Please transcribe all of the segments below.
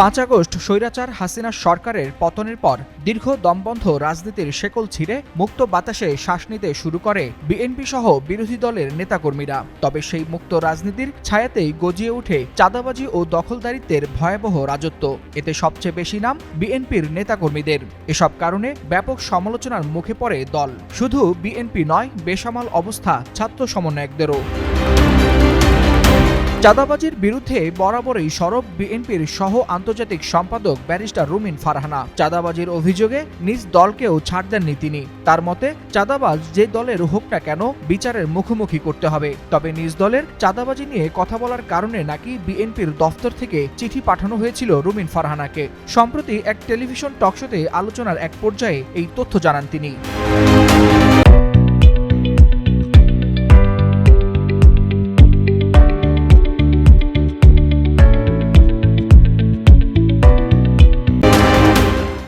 পাঁচ আগস্ট স্বৈরাচার হাসিনা সরকারের পতনের পর দীর্ঘ দমবন্ধ রাজনীতির শেকল ছিঁড়ে মুক্ত বাতাসে শ্বাস নিতে শুরু করে বিএনপি সহ বিরোধী দলের নেতাকর্মীরা। তবে সেই মুক্ত রাজনীতির ছায়াতেই গজিয়ে ওঠে চাঁদাবাজি ও দখলদারিত্বের ভয়াবহ রাজত্ব। এতে সবচেয়ে বেশি নাম বিএনপির নেতাকর্মীদের। এসব কারণে ব্যাপক সমালোচনার মুখে পড়ে দল। শুধু বিএনপি নয়, বেসামাল অবস্থা ছাত্র সমন্বয়কদেরও। চাঁদাবাজির বিরুদ্ধে বরাবরই সরব বিএনপির সহ আন্তর্জাতিক সম্পাদক ব্যারিস্টার রুমিন ফারহানা। চাঁদাবাজির অভিযোগে নিজ দলকেও ছাড় দেননি তিনি। তার মতে, চাঁদাবাজ যে দলের হোক না কেন বিচারের মুখোমুখি করতে হবে। তবে নিজ দলের চাঁদাবাজি নিয়ে কথা বলার কারণে নাকি বিএনপির দফতর থেকে চিঠি পাঠানো হয়েছিল রুমিন ফারহানাকে। সম্প্রতি এক টেলিভিশন টকশোতে আলোচনার এক পর্যায়ে এই তথ্য জানান তিনি।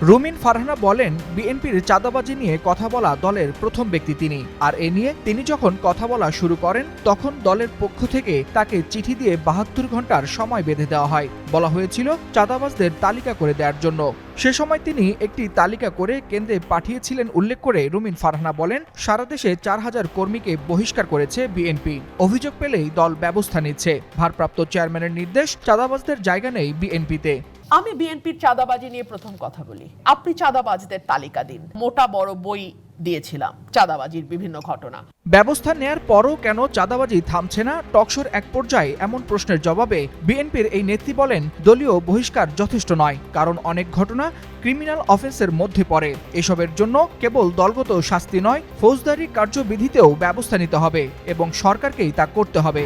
রুমিন ফারহানা বলেন, বিএনপির চাঁদাবাজি নিয়ে কথা বলা দলের প্রথম ব্যক্তি তিনি। আর এ নিয়ে তিনি যখন কথা বলা শুরু করেন, তখন দলের পক্ষ থেকে তাকে চিঠি দিয়ে বাহাত্তর ঘণ্টার সময় বেঁধে দেওয়া হয়। বলা হয়েছিল, চাঁদাবাজদের তালিকা করে দেওয়ার জন্য। সে সময় তিনি একটি তালিকা করে কেন্দ্রে পাঠিয়েছিলেন উল্লেখ করে রুমিন ফারহানা বলেন, সারা দেশে চার হাজার কর্মীকে বহিষ্কার করেছে বিএনপি। অভিযোগ পেলেই দল ব্যবস্থা নিচ্ছে। ভারপ্রাপ্ত চেয়ারম্যানের নির্দেশ, চাঁদাবাজদের জায়গা নেই বিএনপিতে। আমি বিএনপির চাঁদাবাজি নিয়ে প্রথম কথা বলি। আপনি চাঁদাবাজদের তালিকা দিন। মোটা বড় বই দিয়েছিলাম চাঁদাবাজির বিভিন্ন ঘটনা। ব্যবস্থা নেয়ার পরও কেন চাঁদাবাজি থামছে না? টকশোর এক পর্যায়ে এমন প্রশ্নের জবাবে বিএনপির এই নেত্রী বলেন, দলীয় বহিষ্কার যথেষ্ট নয়, কারণ অনেক ঘটনা ক্রিমিনাল অফেন্সের মধ্যে পড়ে। এসবের জন্য কেবল দলগত শাস্তি নয়, ফৌজদারি কার্যবিধিতেও ব্যবস্থা নিতে হবে এবং সরকারকেই তা করতে হবে।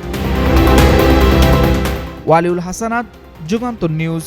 ওয়ালিউল হাসানাত, যুগান্তর নিউজ।